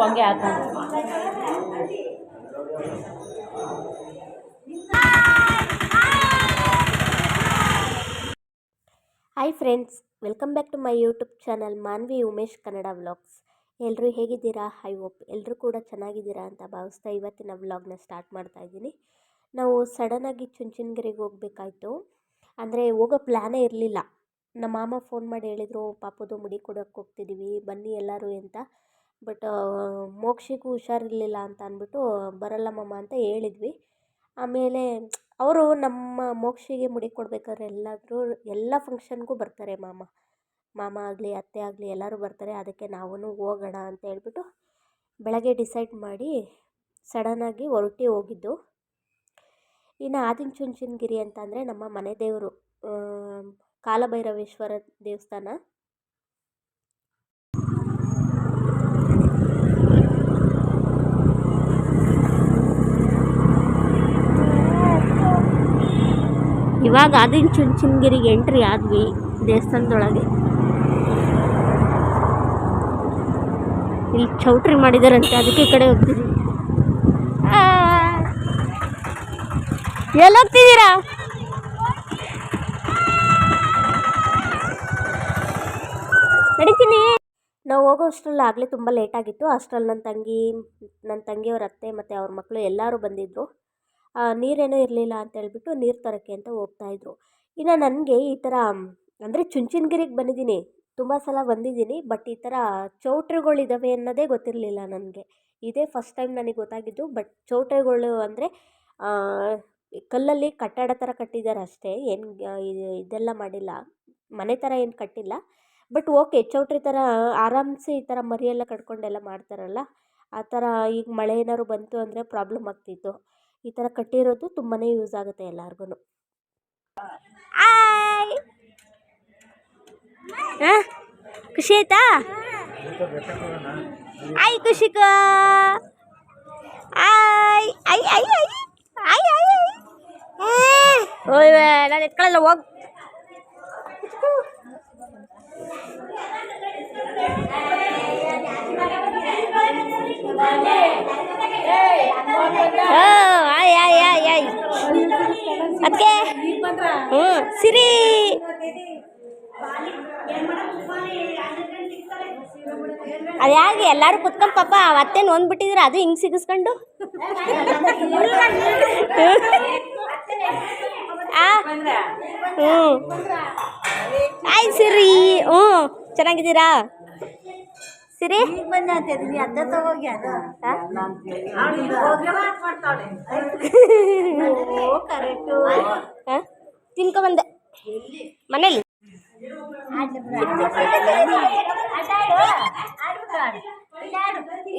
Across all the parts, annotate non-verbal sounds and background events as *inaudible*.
ಹಂಗೆ ಹಾಕೊಂಡು hi friends welcome back to my YouTube channel Manvi Umesh Kannada vlogs ಎಲ್ಲರೂ ಹೇಗಿದ್ದೀರಾ? ಐ ಹೋಪ್ ಎಲ್ಲರೂ ಕೂಡ ಚೆನ್ನಾಗಿದ್ದೀರಾ ಅಂತ ಭಾವಿಸ್ತಾ ಇವತ್ತಿನ ವ್ಲಾಗ್ನ ಸ್ಟಾರ್ಟ್ ಮಾಡ್ತಾ ಇದ್ದೀನಿ. ನಾವು ಸಡನ್ನಾಗಿ ಚುಂಚನಗಿರಿಗೆ ಹೋಗ್ಬೇಕಾಯ್ತು. ಅಂದರೆ ಹೋಗೋ ಪ್ಲ್ಯಾನೇ ಇರಲಿಲ್ಲ. ನಮ್ಮ ಮಾಮ ಫೋನ್ ಮಾಡಿ ಹೇಳಿದರು, ಪಾಪದು ಮುಡಿ ಕೊಡೋಕ್ಕೆ ಹೋಗ್ತಿದ್ದೀವಿ ಬನ್ನಿ ಎಲ್ಲರೂ ಅಂತ. ಬಟ್ ಮೋಕ್ಷಿಗೂ ಹುಷಾರಿರ್ಲಿಲ್ಲ ಅಂತ ಅಂದ್ಬಿಟ್ಟು ಬರಲ್ಲ ಮಾಮ ಅಂತ ಹೇಳಿದ್ವಿ. ಆಮೇಲೆ ಅವರು ನಮ್ಮ ಮೋಕ್ಷಿಗೆ ಮುಡಿ ಕೊಡ್ಬೇಕಾದ್ರೆ ಎಲ್ಲಾದರೂ, ಎಲ್ಲ ಫಂಕ್ಷನ್ಗೂ ಬರ್ತಾರೆ ಮಾಮ. ಮಾಮ ಆಗಲಿ, ಅತ್ತೆ ಆಗಲಿ, ಎಲ್ಲರೂ ಬರ್ತಾರೆ. ಅದಕ್ಕೆ ನಾವೂ ಹೋಗೋಣ ಅಂತ ಹೇಳ್ಬಿಟ್ಟು ಬೆಳಗ್ಗೆ ಡಿಸೈಡ್ ಮಾಡಿ ಸಡನ್ನಾಗಿ ಹೊರಟಿ ಹೋಗಿದ್ದು. ಇನ್ನು ಆದಿಚುಂಚನಗಿರಿ ಅಂತ ಅಂದರೆ ನಮ್ಮ ಮನೆ ದೇವರು ಕಾಲಭೈರವೇಶ್ವರ ದೇವಸ್ಥಾನ. ಇವಾಗ ಆದಿಚುಂಚನಗಿರಿಗೆ ಎಂಟ್ರಿ ಆದ್ವಿ ದೇವಸ್ಥಾನದೊಳಗೆ. ಇಲ್ಲಿ ಚೌಟ್ರಿ ಮಾಡಿದಾರಂತೆ, ಅದಕ್ಕೆ ಕಡೆ ಹೋಗ್ತೀವಿ ಎಲ್ಲಿ ಹೋಗ್ತಿದ್ದೀರಾ ನಡೀತೀನಿ. ನಾವು ಹೋಗೋ ಅಷ್ಟರಲ್ಲಿ ಆಗಲೇ ತುಂಬ ಲೇಟಾಗಿತ್ತು ಅಷ್ಟರಲ್ಲಿ ನನ್ನ ತಂಗಿ ನನ್ನ ತಂಗಿಯವ್ರ ಅತ್ತೆ ಮತ್ತು ಅವ್ರ ಮಕ್ಕಳು ಎಲ್ಲರೂ ಬಂದಿದ್ದರು ನೀರೇನೂ ಇರಲಿಲ್ಲ ಅಂತ ಹೇಳ್ಬಿಟ್ಟು ನೀರು ತರೋಕ್ಕೆ ಅಂತ ಹೋಗ್ತಾಯಿದ್ರು ಇನ್ನು ನನಗೆ ಈ ಥರ ಅಂದರೆ ಚುಂಚನಗಿರಿಗೆ ಬಂದಿದ್ದೀನಿ, ತುಂಬ ಸಲ ಬಂದಿದ್ದೀನಿ ಬಟ್ ಈ ಥರ ಚೌಟ್ರಿಗಳಿದ್ದಾವೆ ಅನ್ನೋದೇ ಗೊತ್ತಿರಲಿಲ್ಲ ನನಗೆ. ಇದೇ ಫಸ್ಟ್ ಟೈಮ್ ನನಗೆ ಗೊತ್ತಾಗಿದ್ದು ಬಟ್ ಚೌಟ್ರಿಗಳು ಅಂದರೆ ಕಲ್ಲಲ್ಲಿ ಕಟ್ಟಡ ಥರ ಕಟ್ಟಿದ್ದಾರೆ ಅಷ್ಟೇ, ಏನು ಇದೆಲ್ಲ ಮಾಡಿಲ್ಲ, ಮನೆ ಥರ ಏನು ಕಟ್ಟಿಲ್ಲ ಬಟ್ ಓಕೆ ಚೌಟ್ರಿ ಥರ ಆರಾಮ್ಸಿ ಈ ಥರ ಮರಿಯೆಲ್ಲ ಕಟ್ಕೊಂಡೆಲ್ಲ ಮಾಡ್ತಾರಲ್ಲ, ಆ ಥರ ಈಗ ಮಳೆ ಏನಾದ್ರು ಬಂತು ಅಂದರೆ ಪ್ರಾಬ್ಲಮ್ ಆಗ್ತಿತ್ತು. ಈ ಥರ ಕಟ್ಟಿರೋದು ತುಂಬಾ ಯೂಸ್ ಆಗುತ್ತೆ ಎಲ್ಲಾರ್ಗು ಖುಷಿ ಆಯ್ತಾ? ಆಯ್ ಖುಷಿಕ. ಆಯ್ ಐ ಐ ಐ ಐ ಐ ಐ ಓಯ್ ನಾನು ಎತ್ಕೊಳ್ಳಲ್ಲ ಹೋಗ್. ಆಯ್ ಆಯ್ ಆಯ್ ಆಯ್ ಅದಕ್ಕೆ ಹ್ಞೂ ಸಿರಿ ಅದು ಯಾಕೆ? ಎಲ್ಲರೂ ಕುತ್ಕೊಂಡು ಪಾಪ ಅವತ್ತೆ ನೋಂದ್ಬಿಟ್ಟಿದ್ರೆ ಅದು ಹಿಂಗೆ ಸಿಗಿಸ್ಕೊಂಡು? ಹ್ಞೂ ಆಯ್ ಸಿರಿ. ಹ್ಞೂ. ಚೆನ್ನಾಗಿದ್ದೀರಾ? ಸಿರಿ? ತಿನ್ಕೊಂಬಂದೆ ಮನೇಲಿ?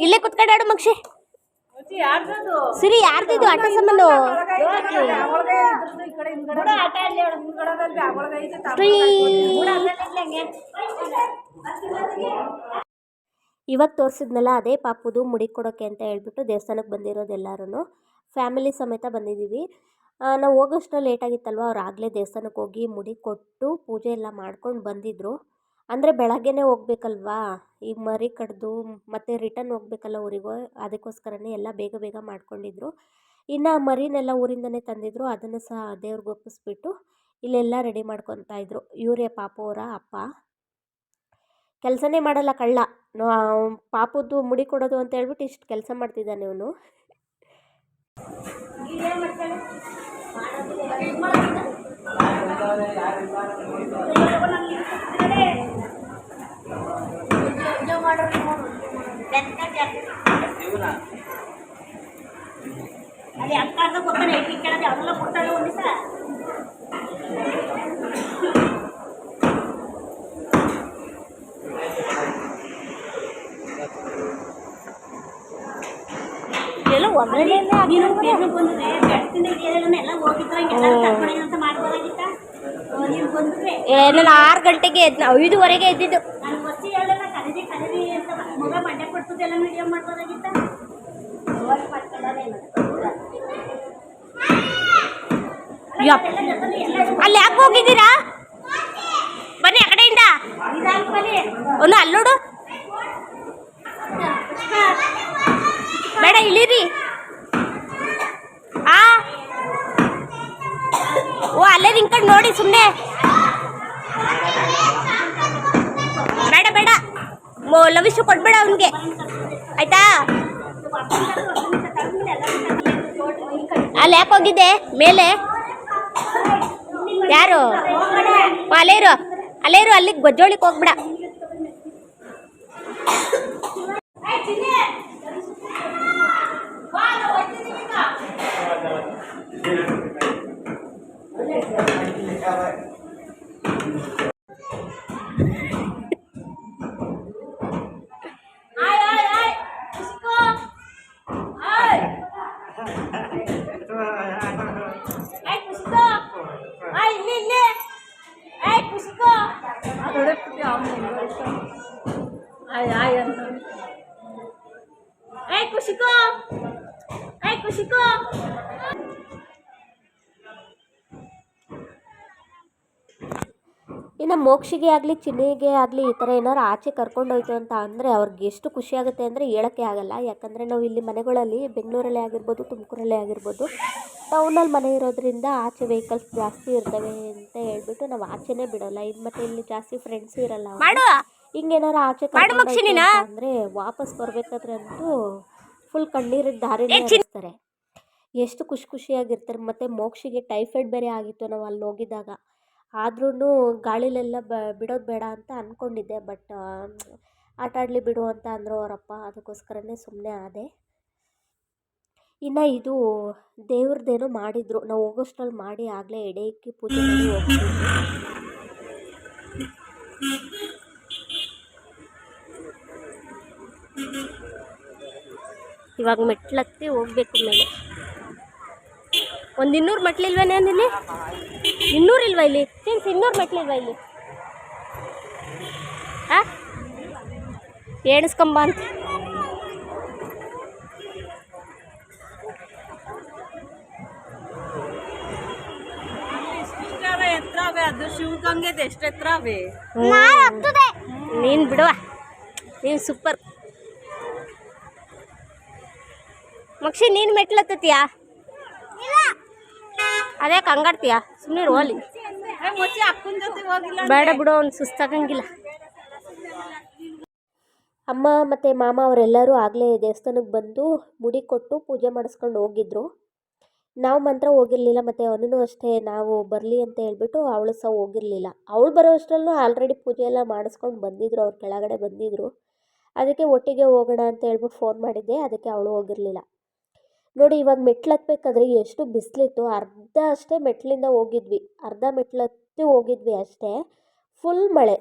ಇಲ್ಲೇ ಕುತ್ಕೊಂಡು ಆಡು ಮಕ್ಷಿ. ಸಿರಿ, ಯಾರ್ದಿದು ಆಟ ಸಾಮಾನು ಇವಾಗ ತೋರಿಸಿದ್ನಲ್ಲ, ಅದೇ ಪಾಪುದು ಮುಡಿ ಕೊಡೋಕ್ಕೆ ಅಂತ ಹೇಳ್ಬಿಟ್ಟು ದೇವಸ್ಥಾನಕ್ಕೆ ಬಂದಿರೋದು ಎಲ್ಲರೂ ಫ್ಯಾಮಿಲಿ ಸಮೇತ ಬಂದಿದ್ದೀವಿ. ನಾವು ಹೋಗೋಷ್ಟರಲ್ಲಿ ಲೇಟ್ ಆಗಿತ್ತಲ್ವ ಅವ್ರು ಆಗಲೇ ದೇವಸ್ಥಾನಕ್ಕೆ ಹೋಗಿ ಮುಡಿ ಕೊಟ್ಟು ಪೂಜೆ ಎಲ್ಲ ಮಾಡ್ಕೊಂಡು ಬಂದಿದ್ದರು ಅಂದರೆ ಬೆಳಗ್ಗೆನೇ ಹೋಗ್ಬೇಕಲ್ವಾ ಈಗ ಮರಿ ಕಡ್ದು ಮತ್ತೆ ರಿಟರ್ನ್ ಹೋಗ್ಬೇಕಲ್ಲ ಊರಿಗೆ, ಅದಕ್ಕೋಸ್ಕರನೇ ಎಲ್ಲ ಬೇಗ ಬೇಗ ಮಾಡ್ಕೊಂಡಿದ್ರು. ಇನ್ನು ಮರಿನೆಲ್ಲ ಊರಿಂದನೇ ತಂದಿದ್ರು, ಅದನ್ನು ಸಹ ದೇವ್ರಿಗೆ ಒಪ್ಪಿಸ್ಬಿಟ್ಟು ಇಲ್ಲೆಲ್ಲ ರೆಡಿ ಮಾಡ್ಕೊತಾ ಇದ್ರು. ಇವರೇ ಪಾಪ ಅವರ ಅಪ್ಪ. ಕೆಲಸನೇ ಮಾಡಲ್ಲ ಕಳ್ಳ. ಪಾಪದ್ದು ಮುಡಿ ಕೊಡೋದು ಅಂತ ಹೇಳ್ಬಿಟ್ಟು ಇಷ್ಟು ಕೆಲಸ ಮಾಡ್ತಿದ್ದಾನೆ ಇವನು. ಅಲ್ಲಿ ಅಕ್ಕ ಅಂತ ಕೊಡ್ತಾನೆ ಇಟ್ಟಿಕ್ಕಳಲ್ಲಿ ಅವೆಲ್ಲ ಕೊಡ್ತಾನೆ ಒಂದು ದಿವಸ ಮಗ ಆರು ಗಂಟೆಗೆ ಎದ್ ಐದುವರೆಗೆ ಎದ್ದಿದ್ದು. ಅಲ್ಲಿ ಯಾಕೆ ಹೋಗಿದ್ದೀರಾ? ಬನ್ನಿ ಆ ಕಡೆಯಿಂದ. ಒಂದು ಅಲ್ಲೋಡು. ಬೇಡ ಇಳೀರಿ ಆ ಓ ಅಲ್ಲೇ ನಿಂತ್ಕೊಂಡು ನೋಡಿ ಸುಮ್ಮನೆ ಬೇಡ ಬೇಡ. ಲವಿಶು ಕೊಡ್ಬೇಡ ಅವನಿಗೆ. ಆಯ್ತಾ? ಅಲ್ಲಿ ಯಾಕೆ ಹೋಗಿದ್ದೆ ಮೇಲೆ. ಯಾರು? ಅಲ್ಲೇ ಇರು. ಅಲ್ಲೇ ಇರು, ಅಲ್ಲಿಗೆ ಗೊಜ್ಜೋಳಿಗೆ ಹೋಗ್ಬಿಡ ಖುಷಿಕೋ ಖುಷಿಕೋ ಇನ್ನು ಮೋಕ್ಷಿಗೆ ಆಗಲಿ ಚಿನ್ನಿಗೆ ಆಗಲಿ ಈ ಥರ ಏನಾರು ಆಚೆ ಕರ್ಕೊಂಡೋಯ್ತು ಅಂತ ಅಂದರೆ ಅವ್ರಿಗೆ ಎಷ್ಟು ಖುಷಿ ಆಗುತ್ತೆ ಅಂದರೆ ಹೇಳೋಕ್ಕೆ ಆಗಲ್ಲ. ಯಾಕಂದರೆ ನಾವು ಇಲ್ಲಿ ಮನೆಗಳಲ್ಲಿ ಬೆಂಗಳೂರಲ್ಲೇ ಆಗಿರ್ಬೋದು ತುಮಕೂರಲ್ಲೇ ಆಗಿರ್ಬೋದು ಟೌನಲ್ಲಿ ಮನೆ ಇರೋದ್ರಿಂದ ಆಚೆ ವೆಹಿಕಲ್ಸ್ ಜಾಸ್ತಿ ಇರ್ತವೆ ಅಂತ ಹೇಳ್ಬಿಟ್ಟು ನಾವು ಆಚೆನೇ ಬಿಡೋಲ್ಲ. ಇದು ಮತ್ತೆ ಇಲ್ಲಿ ಜಾಸ್ತಿ ಫ್ರೆಂಡ್ಸ್ ಇರಲ್ಲ ಹಿಂಗೇನಾರು ಆಚೆ. ಅಂದರೆ ವಾಪಸ್ ಬರಬೇಕಾದ್ರೆ ಅಂತೂ ಫುಲ್ ಕಣ್ಣೀರಿನ ದಾರಿನೇ ಇರ್ತಾರೆ ಎಷ್ಟು ಖುಷಿ ಖುಷಿಯಾಗಿರ್ತಾರೆ. ಮತ್ತು ಮೋಕ್ಷಿಗೆ ಟೈಫಾಯ್ಡ್ ಬೇರೆ ಆಗಿತ್ತು ನಾವು ಅಲ್ಲಿ ಹೋಗಿದ್ದಾಗ ಆದ್ರೂ ಗಾಳಿಲೆಲ್ಲ ಬ, ಬಿಡೋದು ಬೇಡ ಅಂತ ಅಂದ್ಕೊಂಡಿದ್ದೆ ಬಟ್ ಆಟ ಆಡಲಿ ಬಿಡು ಅಂತ ಅಂದರು ಅವರಪ್ಪ, ಅದಕ್ಕೋಸ್ಕರನೇ ಸುಮ್ಮನೆ ಆದೆ. ಇನ್ನು ಇದು ದೇವ್ರದ್ದೇನೋ ಮಾಡಿದರು, ನಾವು ಹೋಗೋಷ್ಟ್ರಲ್ಲಿ ಮಾಡಿ ಆಗಲೇ ಎಡೆ ಪೂಜೆ ಇವಾಗ ಮೆಟ್ಲತ್ತಿ ಹೋಗ್ಬೇಕು ಮೇಲೆ. ಒಂದು ಇನ್ನೂರು ಮೆಟ್ಲಿಲ್ವೇನೆ ಇಲ್ಲಿ ಇನ್ನೂರು ಇಲ್ವಾ ಇಲ್ಲಿ? ಚೀನ್ಸ್ ಇನ್ನೂರು ಮೆಟ್ಲಿಲ್ವಾ ಇಲ್ಲಿ? ಆ? ಎಣಿಸ್ಕೊಂಬ ಅಂತ. ಅದು ಶಿವಗಂಗೆದು ಎಷ್ಟು ಎತ್ತರ ಅವೆ ನೀನು ಬಿಡುವ ನೀನು ಸೂಪರ್ ಮಕ್ಷಿ, ನೀನು ಮೆಟ್ಲತ್ತೀಯಾ ಅದೇ ಕಂಗಾಡ್ತೀಯ ಸುಮ್ಮನೆ ಹೋಲಿ ಬೇಡ ಬಿಡು ಅವ್ನು ಸುಸ್ತಾಗಂಗಿಲ್ಲ. ಅಮ್ಮ ಮತ್ತು ಮಾಮ ಅವರೆಲ್ಲರೂ ಆಗಲೇ ದೇವಸ್ಥಾನಕ್ಕೆ ಬಂದು ಮುಡಿ ಕೊಟ್ಟು ಪೂಜೆ ಮಾಡಿಸ್ಕೊಂಡು ಹೋಗಿದ್ರು. ನಾವು ಮಾತ್ರ ಹೋಗಿರಲಿಲ್ಲ ಮತ್ತು ಅವನೂ ಅಷ್ಟೇ ನಾವು ಬರಲಿ ಅಂತ ಹೇಳ್ಬಿಟ್ಟು ಅವಳು ಸಹ ಹೋಗಿರಲಿಲ್ಲ. ಅವಳು ಬರೋ ಅಷ್ಟರಲ್ಲೂ ಆಲ್ರೆಡಿ ಪೂಜೆ ಎಲ್ಲ ಮಾಡಿಸ್ಕೊಂಡು ಬಂದಿದ್ರು ಅವ್ರು ಕೆಳಗಡೆ ಬಂದಿದ್ರು. ಅದಕ್ಕೆ ಒಟ್ಟಿಗೆ ಹೋಗೋಣ ಅಂತ ಹೇಳ್ಬಿಟ್ಟು ಫೋನ್ ಮಾಡಿದ್ದೆ ಅದಕ್ಕೆ ಅವಳು ಹೋಗಿರಲಿಲ್ಲ. ನೋಡಿ, ಇವಾಗ ಮೆಟ್ಲು ಹತ್ಬೇಕಾದ್ರೆ ಎಷ್ಟು ಬಿಸಿಲಿತ್ತು. ಅರ್ಧ ಅಷ್ಟೇ ಮೆಟ್ಲಿಂದ ಹೋಗಿದ್ವಿ. ಅರ್ಧ ಮೆಟ್ಲು ಹತ್ತಿ ಹೋಗಿದ್ವಿ ಅಷ್ಟೇ. ಫುಲ್ ಮಳೆ.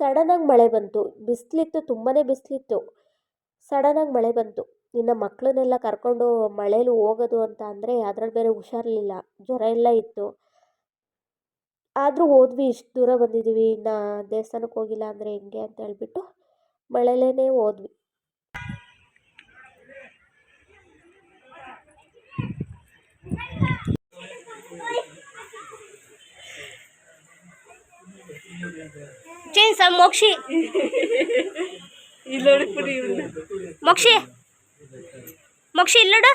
ಸಡನ್ನಾಗಿ ಮಳೆ ಬಂತು. ಬಿಸಿಲಿತ್ತು ತುಂಬಾ ಬಿಸಿಲಿತ್ತು. ಸಡನ್ನಾಗಿ ಮಳೆ ಬಂತು. ಇನ್ನು ಮಕ್ಕಳನ್ನೆಲ್ಲ ಕರ್ಕೊಂಡು ಮಳೇಲಿ ಹೋಗೋದು ಅಂತ ಅಂದರೆ ಅದ್ರಲ್ಲಿ ಬೇರೆ ಹುಷಾರಲಿಲ್ಲ ಜ್ವರ ಎಲ್ಲ ಇತ್ತು. ಆದರೂ ಹೋದ್ವಿ, ಇಷ್ಟು ದೂರ ಬಂದಿದ್ದೀವಿ ಇನ್ನು ದೇವಸ್ಥಾನಕ್ಕೆ ಹೋಗಿಲ್ಲ ಅಂದರೆ ಹೆಂಗೆ ಅಂತ ಹೇಳ್ಬಿಟ್ಟು ಮಳೆಲೇ ಹೋದ್ವಿ. ಚೇನ್ಸ ಮೋಕ್ಷಿ *laughs* ಇಲ್ಲೋಡು ಪುಡಿ ಮೋಕ್ಷಿ ಮೋಕ್ಷಿ ಇಲ್ಲಡು.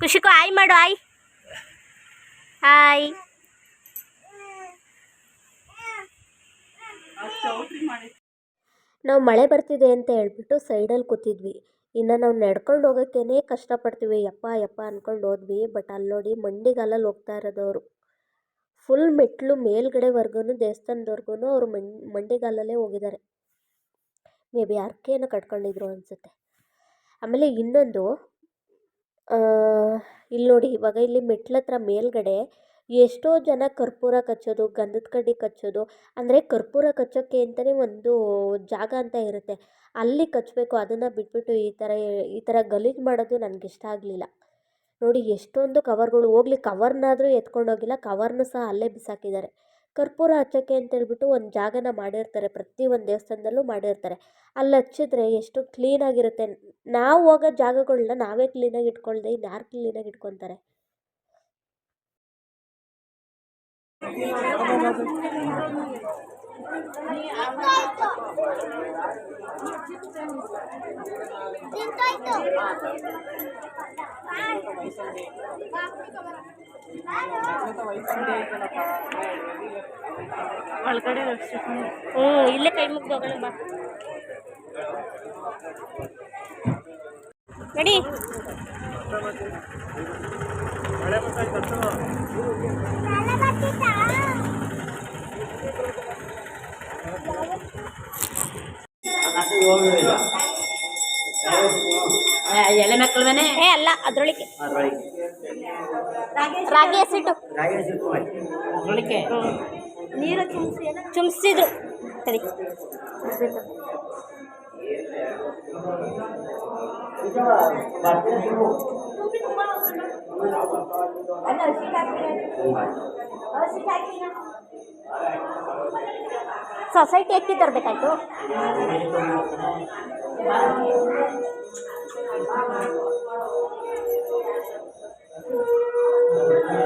ಖುಷಿಕು ಚಿನಿ ಆಯ್ ಮಾಡು ಆಯ್. ಹಾಯ್ ಮಾಡಿ. ನಾವು ಮಳೆ ಬರ್ತಿದೆ ಅಂತ ಹೇಳ್ಬಿಟ್ಟು ಸೈಡಲ್ಲಿ ಕೂತಿದ್ವಿ. ಇನ್ನು ನಾವು ನಡ್ಕೊಂಡು ಹೋಗೋಕ್ಕೇ ಕಷ್ಟಪಡ್ತೀವಿ. ಯಪ್ಪ ಯಪ್ಪ ಅಂದ್ಕೊಂಡು ಹೋದ್ವಿ. ಬಟ್ ಅಲ್ಲಿ ನೋಡಿ ಮಂಡಿಗಾಲಲ್ಲಿ ಹೋಗ್ತಾ ಇರೋದವರು. ಫುಲ್ ಮೆಟ್ಲು ಮೇಲ್ಗಡೆವರೆಗೂ ದೇವಸ್ಥಾನದವರೆಗೂ ಅವರು ಮಂಡಿ ಮಂಡಿಗಾಲಲ್ಲೇ ಹೋಗಿದ್ದಾರೆ ಮೇ ಬಿ ಅರ್ಕೆಯನ್ನು ಕಟ್ಕೊಂಡಿದ್ರು ಅನಿಸುತ್ತೆ. ಆಮೇಲೆ ಇನ್ನೊಂದು ಇಲ್ಲಿ ನೋಡಿ ಇವಾಗ ಇಲ್ಲಿ ಮೆಟ್ಲ ಹತ್ರ ಮೇಲ್ಗಡೆ ಎಷ್ಟೋ ಜನ ಕರ್ಪೂರ ಕಚ್ಚೋದು, ಗಂಧದ ಕಡ್ಡಿ ಕಚ್ಚೋದು, ಅಂದರೆ ಕರ್ಪೂರ ಕಚ್ಚೋಕ್ಕೆ ಅಂತಲೇ ಒಂದು ಜಾಗ ಅಂತ ಇರುತ್ತೆ. ಅಲ್ಲಿ ಕಚ್ಚಬೇಕು, ಅದನ್ನು ಬಿಟ್ಬಿಟ್ಟು ಈ ಥರ ಈ ಥರ ಗಲೀಜು ಮಾಡೋದು ನನಗೆ ಇಷ್ಟ ಆಗಲಿಲ್ಲ. ನೋಡಿ, ಎಷ್ಟೊಂದು ಕವರ್ಗಳು, ಹೋಗ್ಲಿ, ಕವರ್ನಾದರೂ ಎತ್ಕೊಂಡೋಗಿಲ್ಲ ಕವರ್ನೂ ಸಹ ಅಲ್ಲೇ ಬಿಸಾಕಿದ್ದಾರೆ. ಕರ್ಪೂರ ಹಚ್ಚೋಕ್ಕೆ ಅಂತೇಳ್ಬಿಟ್ಟು ಒಂದು ಜಾಗನ ಮಾಡಿರ್ತಾರೆ, ಪ್ರತಿ ಒಂದು ದೇವಸ್ಥಾನದಲ್ಲೂ ಮಾಡಿರ್ತಾರೆ. ಅಲ್ಲಿ ಹಚ್ಚಿದ್ರೆ ಎಷ್ಟು ಕ್ಲೀನಾಗಿರುತ್ತೆ ನಾವು ಹೋಗೋ ಜಾಗಗಳನ್ನ ನಾವೇ ಕ್ಲೀನಾಗಿ ಇಟ್ಕೊಳ್ದೆ ಇನ್ನು ಯಾರು ಕ್ಲೀನಾಗಿ ಇಟ್ಕೊತಾರೆ? ಒಳಗಡೆ ಹ್ಞೂ ಇಲ್ಲೇ ಕೈ ಮುಗ್ದು ಹೋಗೋಣ ಬಾ. ನಡಿ. ಎಲೆ ಮಕ್ಕಳವೇನೆ? ಏ ಅಲ್ಲ ಅದ್ರೊಳಗೆ ರಾಗಿ ಹಸಿಟ್ಟು. ಅದ್ರೊಳಗೆ ನೀರು ಚುಮ್ಸಿ ಚುಮ್ಸಿದ್ರು ಸರಿ. ಸೊಸೈಟಿ ಅಕ್ಕಿ ತರಬೇಕಾಯ್ತು ಅಯ್ಯೋ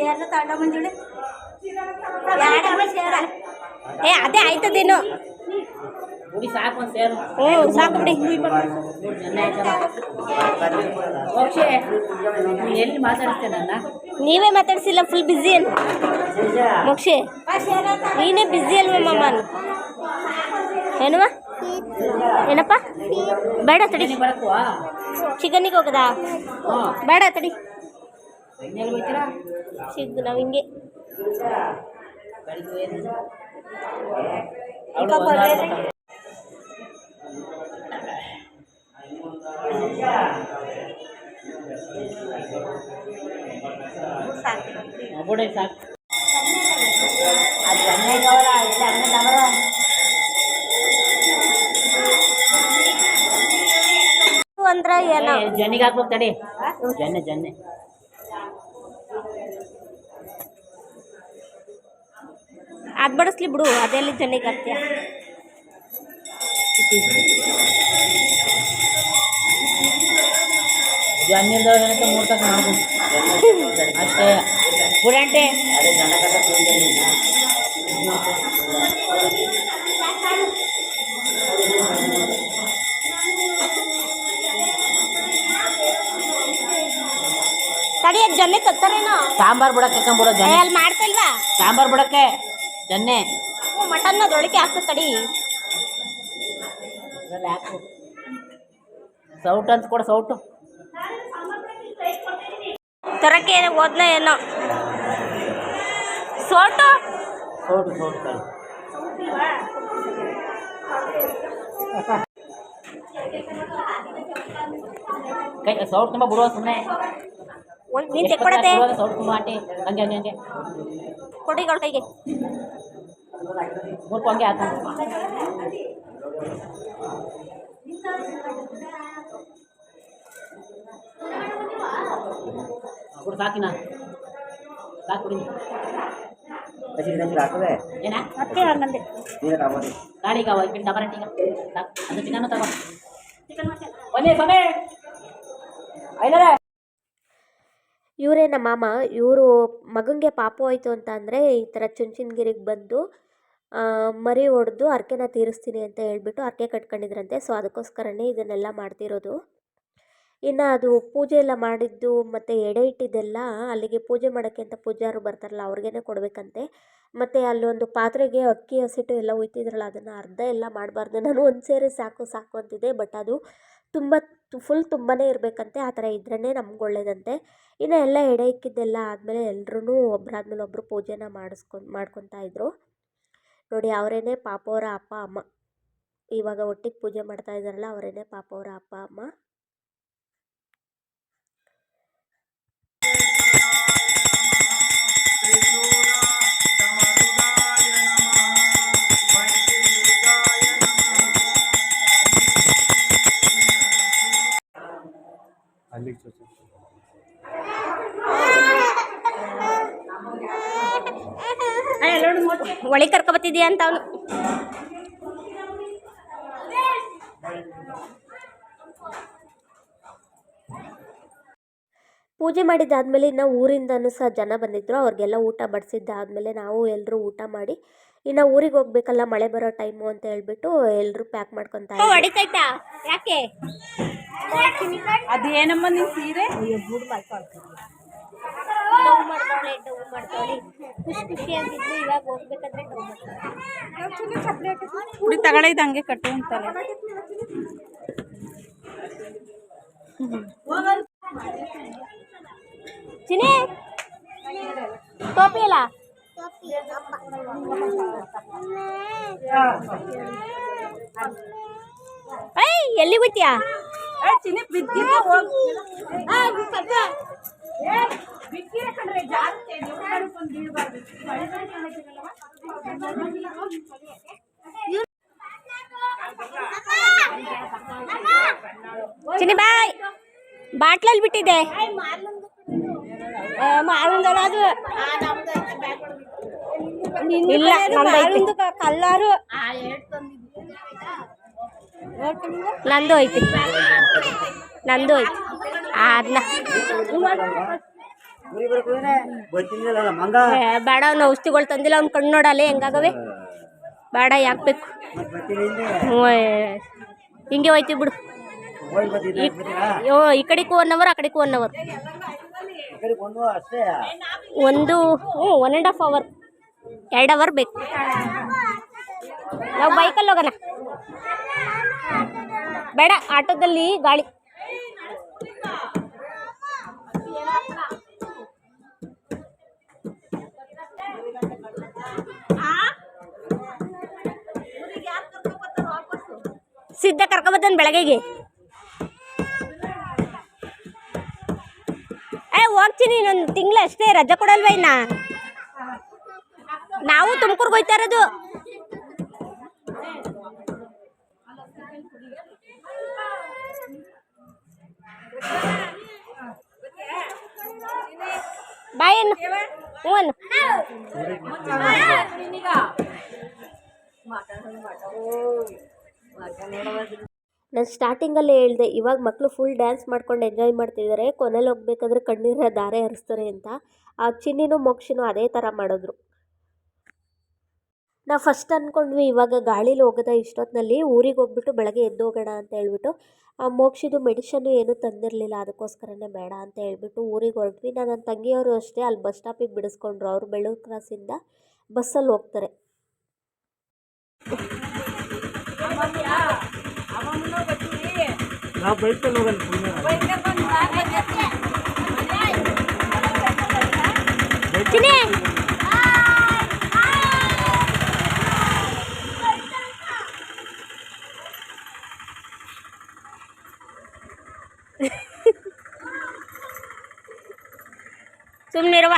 ಸೇರ್ನ ತಗೊಂಡ ಮಂಜುಳೆ ಸೇರ ಏ ಅದೇ ಆಯ್ತದೇನು ಸಾಕು ಹ್ಞೂ ಸಾಕು ಬಿಡಿ. ಎಲ್ಲಿ ಮಾತಾಡ್ತೇನೆ ನನ್ನ? ನೀವೇ ಮಾತಾಡ್ಸಿಲ್ಲ ಫುಲ್ ಬ್ಯುಸಿ ಏನು ಮೋಕ್ಷೆ ನೀನೇ ಬ್ಯುಸಿ ಅಲ್ವಾ ಮಮ್ಮ ಏನವ ಏನಪ್ಪ? ಬೇಡ ತಡಿ. ಚಿಕನಿಗೆ ಹೋಗದಾ? ಬೇಡ ತಡಿ. ಎಲ್ಲಿ ಹೋಗ್ತೀರಾ ಸಿಗ್ ನಾವು ಹಿಂಗೆ. ಸಾಕು. ಅದು ಅನ್ನ ಇದ್ದಾವಲ್ಲ ಇಲ್ಲ ಅನ್ನ ತಮರ ಅಂದ್ರೆ ಏನೋ ಜನಿಗೆ ಹಾಕ್ಬೇಕು ತಡಿ. ಜನ್ನೆ ಜನ್ನೆ. ಅದ್ ಬಡಿಸ್ಲಿ ಬಿಡು ಅದೆಲ್ಲಿ ಜನಿಗೆ ಹಾಕ್ತೀಯ ಜನ್ನಿಲ್ದವ್ರಂತ ಮೂರು ತಕ್ಕ ಮಾಡ್ಬೋದು ಅಷ್ಟೇ ಬುಡಂಟೆ ತಡಿ ಅದ್ ಜನ್ನೆ ತತ್ತಾರೇನೋ ಸಾಂಬಾರ್ ಬುಡಕ್ಕೆ ಕಂಬಿಡೋ ಏ, ಜನ್ನೆ ಅಲ್ಲಿ ಮಾಡ್ತಲ್ವಾ ಸಾಂಬಾರ್ ಬುಡಕ್ಕೆ ಜನ್ನೆ ಮಟನ್ ದೊಳಕೆ ಹಾಕು ಕಡಿ. ಅದ್ರಲ್ಲಿ ಹಾಕು. ಸೌಟ್ ಅಂತ ಕೊಡು ಸೌಟು. ತರಕ್ಕೆ ಏನೋ ಓದ್ಲ ಏನೋ. ಸೋಟು? ಸೌಟು ಸೌಟು ಕೈ ಸೌಟ್ ತುಂಬ ಬಿಡುವ ಸುಮ್ಮನೆ ನೀನ್ ತೆಕ್ಕೊಡತ್ತೆ ಸೌಟ್ ತುಂಬ ಆಂಟಿ ಹಂಗೆ ಹಂಗೆ ಹಂಗೆ ಕೊಡಿ ಅವಳ ಕೈಗೆ ಮೂರು ಹಂಗೆ ಹಾಕ ಕೊಡು ಸಾಕಿನ ಸಾಕು ಕುಡಿ ಏನ ಮತ್ತೆ ಹಂಗಂದೆ ಗಾಡಿ ಕಾವ ಇಟ್ಟು ತಬರಂಟಿ ಈಗ ಸಾಕು ಅದು ಚಿಕನ್ ತಗೋ ಬನ್ನಿ ಸೊನ್ನೆ ಐನರ ಇವರೇ ನಮ್ಮ ಮಾಮ, ಇವರು ಮಗನಿಗೆ ಪಾಪು ಆಯಿತು ಅಂತ ಅಂದರೆ ಈ ಥರ ಚುಂಚನಗಿರಿಗೆ ಬಂದು ಮರಿ ಹೊಡೆದು ಹರಕೆನ ತೀರಿಸ್ತೀನಿ ಅಂತ ಹೇಳ್ಬಿಟ್ಟು ಹರಕೆ ಕಟ್ಕೊಂಡಿದ್ರಂತೆ. ಸೊ, ಅದಕ್ಕೋಸ್ಕರನೇ ಇದನ್ನೆಲ್ಲ ಮಾಡ್ತಿರೋದು. ಇನ್ನು ಅದು ಪೂಜೆ ಎಲ್ಲ ಮಾಡಿದ್ದು ಮತ್ತು ಎಡೆ ಇಟ್ಟಿದ್ದೆಲ್ಲ ಅಲ್ಲಿಗೆ ಪೂಜೆ ಮಾಡೋಕ್ಕೆ ಅಂತ ಪೂಜಾರು ಬರ್ತಾರಲ್ಲ ಅವ್ರಿಗೇ ಕೊಡಬೇಕಂತೆ. ಮತ್ತು ಅಲ್ಲೊಂದು ಪಾತ್ರೆಗೆ ಅಕ್ಕಿ ಹಸಿಟ್ಟು ಎಲ್ಲ ಉಯ್ತಿದ್ರಲ್ಲ, ಅದನ್ನು ಅರ್ಧ ಎಲ್ಲ ಮಾಡಬಾರ್ದು. ನಾನು ಒಂದು ಸೇರಿ ಸಾಕು ಸಾಕು ಅಂತಿದ್ದೆ, ಬಟ್ ಅದು ತುಂಬ ಫುಲ್ ತುಂಬಾ ಇರಬೇಕಂತೆ, ಆ ಥರ ಇದ್ರೇ ನಮ್ಗೆ ಒಳ್ಳೆಯದಂತೆ ಇನ್ನು ಎಲ್ಲ ಎಡೆ ಇಕ್ಕಿದ್ದೆಲ್ಲ ಆದಮೇಲೆ ಎಲ್ಲರೂ ಒಬ್ಬರಾದ್ಮೇಲೆ ಒಬ್ಬರು ಪೂಜೆನ ಮಾಡಿಸ್ಕೊಂಡು, ಮಾಡ್ಕೊತಾ ಇದ್ದರು ನೋಡಿ, ಅವರೇನೆ ಪಾಪವರ ಅಪ್ಪ, ಅಮ್ಮ. ಇವಾಗ ಒಟ್ಟಿಗೆ ಪೂಜೆ ಮಾಡ್ತಾ ಇದ್ದಾರಲ್ಲ, ಅವರೇನೆ ಪಾಪವರ ಅಪ್ಪ, ಅಮ್ಮ. ಒಳಗೆ ಕರ್ಕೊಬತ್ತಿದ್ಯಾ ಅಂತ ಅವನು. ಪೂಜೆ ಮಾಡಿದ್ದಾದಮೇಲೆ ಇನ್ನು ಊರಿಂದನೂ ಸಹ ಜನ ಬಂದಿದ್ರು. ಅವ್ರಿಗೆಲ್ಲ ಊಟ ಬಡಿಸಿದ್ದಾದಮೇಲೆ ನಾವು ಎಲ್ಲರೂ ಊಟ ಮಾಡಿ ಇನ್ನು ಊರಿಗೆ ಹೋಗ್ಬೇಕಲ್ಲ ಮಳೆ ಬರೋ ಟೈಮು ಅಂತ ಹೇಳ್ಬಿಟ್ಟು ಎಲ್ಲರೂ ಪ್ಯಾಕ್ ಮಾಡ್ಕೊತಾ ಹೊಡಿತೈತಾ ಅದೇನಮ್ಮ ನಿನ್ ಸೀರೆ? ಡೌ ಮಾಡ್ತಾಳೆ ಡೌ ಮಾಡ್ತಾಳೆ ಖುಷಿ ಖುಷಿಯಾಗಿದ್ದು ಇವಾಗ ಹೋಗ್ಬೇಕಾದ್ರೆ ಡೌ ಮಾಡ್ತಾಳೆ ಹಂಗೆ ಕಟ್ಟು ಅಂತಾರೆ. ಚಿನಿ ಟೋಪಿ ಇಲ್ಲ ಎಲ್ಲಿ ಚಿನ್ನಿ ಬಿದ್ದಿಲ್ಲ ಕಣ್ರೆ? ಚಿನಿ ಬಾಯ್. ಬಾಟ್ಲಲ್ಲಿ ಬಿಟ್ಟಿದೆ ಮಾರುಂದಲ್ಲ ಅದು. ಇಲ್ಲ ಕಲ್ಲಾರು. ನಂದು ಐತಿ ನಂದು ಐತಿ ಅದನ್ನ ಬೇಡ, ಅವ್ನ ಔಷಧಿಗಳು ತಂದಿಲ್ಲ, ಅವ್ನು ಕಣ್ಣು ನೋಡಲ್ಲ, ಹೆಂಗಾಗವೆ? ಬೇಡ ಯಾಕೆ ಬೇಕು ಹಿಂಗೆ ಹೋಯ್ತೀವಿ ಬಿಡು. ಈ ಕಡೆಗೂ ಒನ್ ಅವರ್ ಆ ಕಡೆಗೂ ಒನ್ ಅವರ್ ಒಂದು ಹ್ಞೂ ಒನ್ ಆ್ಯಂಡ್ ಹಾಫ್ ಅವರ್ ಎರಡು ಅವರ್ ಬೇಕು. ನಾವು ಬೈಕಲ್ಲಿ ಹೋಗೋಣ? ಬೇಡ, ಆಟೋದಲ್ಲಿ ಗಾಳಿ. ಸಿದ್ಧ ಕರ್ಕೊಬತ್ತಾನ ಬೆಳಗ್ಗೆಗೆ. ಏ, ಹೋಗ್ತೀನಿ, ಇನ್ನೊಂದು ತಿಂಗಳು ಅಷ್ಟೇ ರಜೆ ಕೊಡಲ್ವ ಇನ್ನ? ನಾವು ತುಮಕೂರ್ಗೆ ಹೋಯ್ತಾ ಇರೋದು ಬಾಯ್ ಅನ್ನು ಹ್ಞೂ ಅನ್ನು ನಾನು ಸ್ಟಾರ್ಟಿಂಗಲ್ಲೇ ಹೇಳಿದೆ, ಇವಾಗ ಮಕ್ಕಳು ಫುಲ್ ಡ್ಯಾನ್ಸ್ ಮಾಡ್ಕೊಂಡು ಎಂಜಾಯ್ ಮಾಡ್ತಿದ್ದಾರೆ ಕೊನೆಲಿ ಹೋಗ್ಬೇಕಾದ್ರೆ ಕಣ್ಣೀರ ದಾರೆ ಹರಿಸ್ತಾರೆ ಅಂತ. ಆ ಚಿನ್ನಿನೂ ಮೋಕ್ಷಿನೂ ಅದೇ ಥರ ಮಾಡಿದ್ರು. ನಾವು ಫಸ್ಟ್ ಅಂದ್ಕೊಂಡ್ವಿ ಇವಾಗ ಗಾಳಿಲಿ ಹೋಗೋದ ಇಷ್ಟೊತ್ತಿನಲ್ಲಿ ಊರಿಗೆ ಹೋಗ್ಬಿಟ್ಟು ಬೆಳಗ್ಗೆ ಎದ್ದು ಹೋಗೋಣ ಅಂತ ಹೇಳ್ಬಿಟ್ಟು, ಆ ಮೋಕ್ಷಿದು ಮೆಡಿಷನ್ನು ಏನೂ ತಂದಿರಲಿಲ್ಲ, ಅದಕ್ಕೋಸ್ಕರನೇ ಬೇಡ ಅಂತ ಹೇಳ್ಬಿಟ್ಟು ಊರಿಗೆ ಹೊರಟ್ವಿ. ನಾನು ನನ್ನ ತಂಗಿಯವರು ಅಷ್ಟೇ, ಅಲ್ಲಿ ಬಸ್ ಸ್ಟಾಪಿಗೆ ಬಿಡಿಸ್ಕೊಂಡ್ರು, ಅವರು ಬೆಳ್ಳೂರು ಕ್ರಾಸಿಂದ ಬಸ್ಸಲ್ಲಿ ಹೋಗ್ತಾರೆ. ನಾವು ಬೈಕಲ್ಲಿ ಹೋಗಲ್ಲ ಚಿನ್ನಿ ಸುಮ್ಮನಿರುವ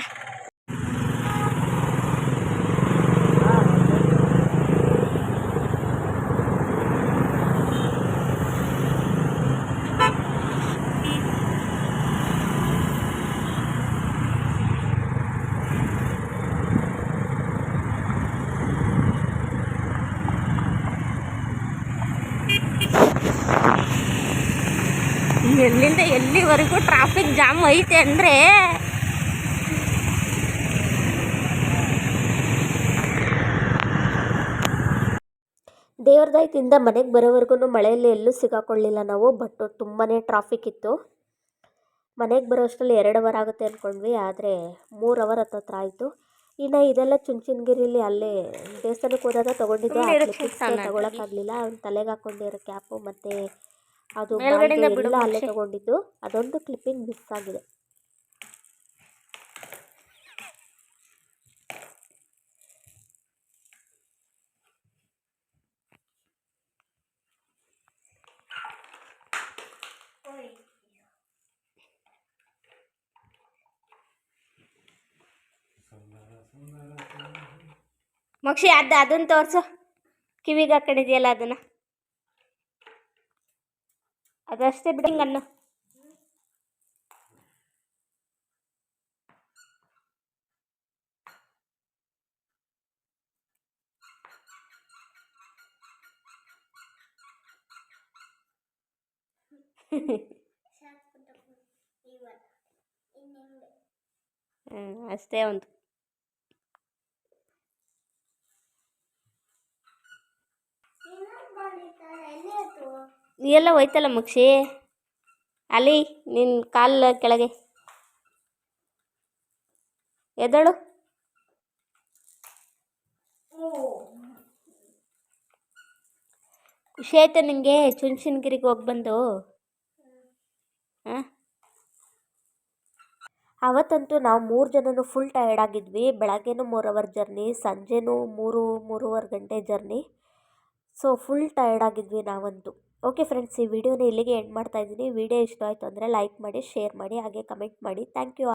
ಎಲ್ಲಿವರೆಗೂ ಟ್ರಾಫಿಕ್ ಜಾಮ್ ಐತೆ ಅಂದರೆ ದೇವ್ರದಾಯ್ತಿಂದ ಮನೆಗೆ ಬರೋವರೆಗೂ ಮಳೆಯಲ್ಲಿ ಎಲ್ಲೂ ಸಿಗಾಕೊಳ್ಳಿಲ್ಲ ನಾವು ಬಟ್ ತುಂಬಾ ಟ್ರಾಫಿಕ್ ಇತ್ತು. ಮನೆಗೆ ಬರೋ ಅಷ್ಟರಲ್ಲಿ ಎರಡು ಅವರ್ ಆಗುತ್ತೆ ಅಂದ್ಕೊಂಡ್ವಿ ಆದರೆ ಮೂರು ಅವರ್ ಹತ್ರ ಆಯಿತು. ಇನ್ನು ಇದೆಲ್ಲ ಚುಂಚನಗಿರಿಲಿ ಅಲ್ಲೇ ದೇವಸ್ಥಾನಕ್ಕೆ ಹೋದಾಗ ತೊಗೊಂಡಿದ್ದು ತಗೊಳಕ್ಕಾಗಲಿಲ್ಲ. ಅವ್ನು ತಲೆಗೆ ಹಾಕ್ಕೊಂಡಿರೋ ಕ್ಯಾಪು ಮತ್ತು ಅದು ಎಲ್ಲ ಅಲ್ಲೇ ತಗೊಂಡಿದ್ದು. ಅದೊಂದು ಕ್ಲಿಪ್ಪಿಂಗ್ ಮಿಸ್ ಆಗಿದೆ. ಮಕ್ಷಿ ಅದ ಅದನ್ನ ತೋರ್ಸು. ಕಿವಿಗೆ ಹಾಕೊಂಡಿದ್ಯಲ್ಲ ಅದನ್ನ. ಅದು ಅಷ್ಟೇ ಬಿಡಿ ಹಿಂಗನ್ನು ಅಷ್ಟೇ ಒಂದು ಎಲ್ಲಿ ಹೋಯ್ತಲ್ಲ ಮುಕ್ಷಿ ಅಲ್ಲಿ ನಿನ್ನ ಕಾಲು ಕೆಳಗೆ. ಎದಳು ಖುಷಿ ಆಯ್ತಾ ನಿಮಗೆ ಚುಂಚನಗಿರಿಗೆ ಹೋಗಿ ಬಂದು. ಹಾಂ? ಅವತ್ತಂತೂ ನಾವು ಮೂರು ಜನನೂ ಫುಲ್ ಟಯರ್ಡ್ ಆಗಿದ್ವಿ. ಬೆಳಗ್ಗೆನೂ ಮೂರು ಅವರ್ ಜರ್ನಿ ಸಂಜೆನೂ ಮೂರು, ಮೂರುವರೆ ಗಂಟೆ ಜರ್ನಿ ಸೊ ಫುಲ್ ಟಯರ್ಡ್ ಆಗಿದ್ವಿ ನಾವಂತೂ. ಓಕೆ ಫ್ರೆಂಡ್ಸ್ ಈ ವಿಡಿಯೋನ ಇಲ್ಲಿಗೆ ಎಂಡ್ ಮಾಡ್ತಾ ಇದ್ದೀನಿ. ವಿಡಿಯೋ ಇಷ್ಟ ಆಯಿತು ಅಂದರೆ ಲೈಕ್ ಮಾಡಿ ಶೇರ್ ಮಾಡಿ, ಹಾಗೆ ಕಮೆಂಟ್ ಮಾಡಿ. Thank you